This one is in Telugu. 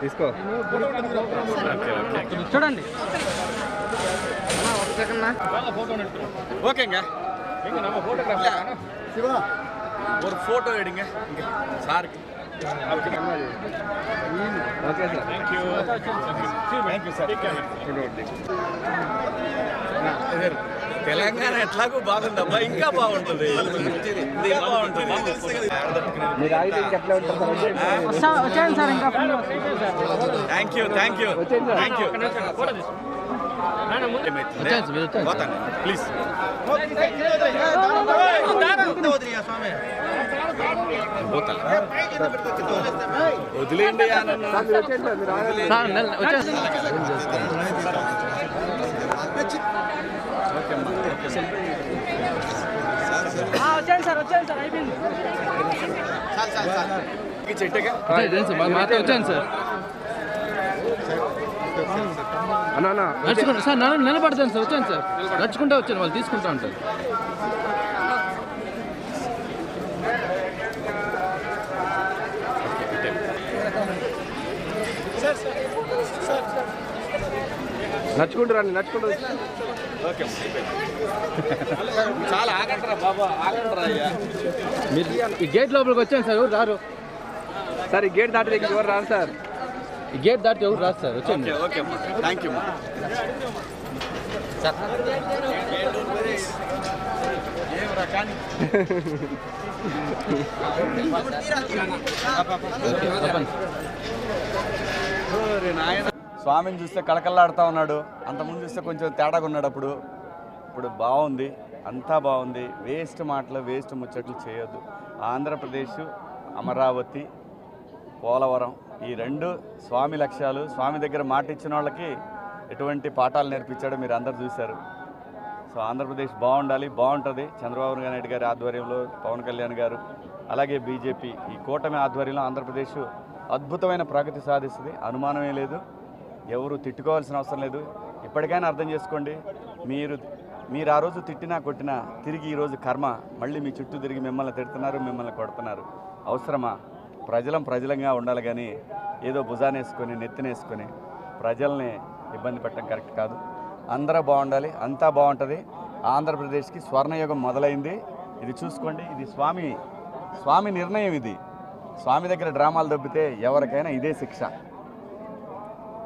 తీసుకో చూడండి ஓகேங்க எங்க நம்ம போட்டோகிராஃபர் சிவா ஒரு ஃபோட்டோ எடுங்க இங்க சாருக்கு తెలంగాణ ఎట్లాగో బాగుందమ్మా ఇంకా బాగుంటుంది. Thank you thank you thank you please వదిలేండి వచ్చాను సార్ వచ్చాను సార్ అయిపోయింది. చెట్టుగా వచ్చాను సార్ అన్నా నడుచుకుంటా సార్ నన్ను నిలబడతాను సార్ వచ్చాను సార్. నడుచుకుంటా వచ్చాను వాళ్ళు తీసుకుంటా ఉంటారు. నడుచుకుంటూ రండి నడుచుకుంటూ ఓకే చాలా ఆగంటారా బాబా ఆగంటారా అయ్యా. మీరు ఈ గేట్ లోపలికి వచ్చాను సార్ ఎవరు రారు? సార్ ఈ గేట్ దాటి ఎవరు రాదు సార్? ఈ గేట్ దాటి ఎవరు రాదు సార్ వచ్చాను. ఓకే థ్యాంక్ యూ ఏం రకాన్ని స్వామిని చూస్తే కళకళలాడుతూ ఉన్నాడు. అంతకుముందు చూస్తే కొంచెం తేడాగా ఉన్నాడు అప్పుడు. ఇప్పుడు బాగుంది. అంతా బాగుంది. వేస్ట్ మాటలు వేస్ట్ ముచ్చట్లు చేయొద్దు. ఆంధ్రప్రదేశ్ అమరావతి పోలవరం ఈ రెండు స్వామి లక్ష్యాలు స్వామి దగ్గర మాట ఇచ్చిన వాళ్ళకి ఎటువంటి పాఠాలు నేర్పించాడో మీరు అందరు చూశారు. సో ఆంధ్రప్రదేశ్ బాగుండాలి బాగుంటుంది. చంద్రబాబు నాయుడు గారి ఆధ్వర్యంలో పవన్ కళ్యాణ్ గారు అలాగే బీజేపీ ఈ కూటమి ఆధ్వర్యంలో ఆంధ్రప్రదేశ్ అద్భుతమైన ప్రగతి సాధిస్తుంది. అనుమానమే లేదు. ఎవరు తిట్టుకోవాల్సిన అవసరం లేదు. ఇప్పటికైనా అర్థం చేసుకోండి. మీరు మీరు ఆ రోజు తిట్టినా కొట్టినా తిరిగి ఈరోజు కర్మ మళ్ళీ మీ చుట్టూ తిరిగి మిమ్మల్ని తిడుతున్నారు మిమ్మల్ని కొడుతున్నారు. అవసరమా? ప్రజలం ప్రజలంగా ఉండాలి కానీ ఏదో భుజానేసుకొని నెత్తినేసుకొని ప్రజల్ని ఇబ్బంది పెట్టడం కరెక్ట్ కాదు. అందరూ బాగుండాలి అంతా బాగుంటుంది. ఆంధ్రప్రదేశ్కి స్వర్ణయుగం మొదలైంది. ఇది చూసుకోండి ఇది స్వామి స్వామి నిర్ణయం ఇది. స్వామి దగ్గర డ్రామాలు దొబ్బితే ఎవరికైనా ఇదే శిక్ష.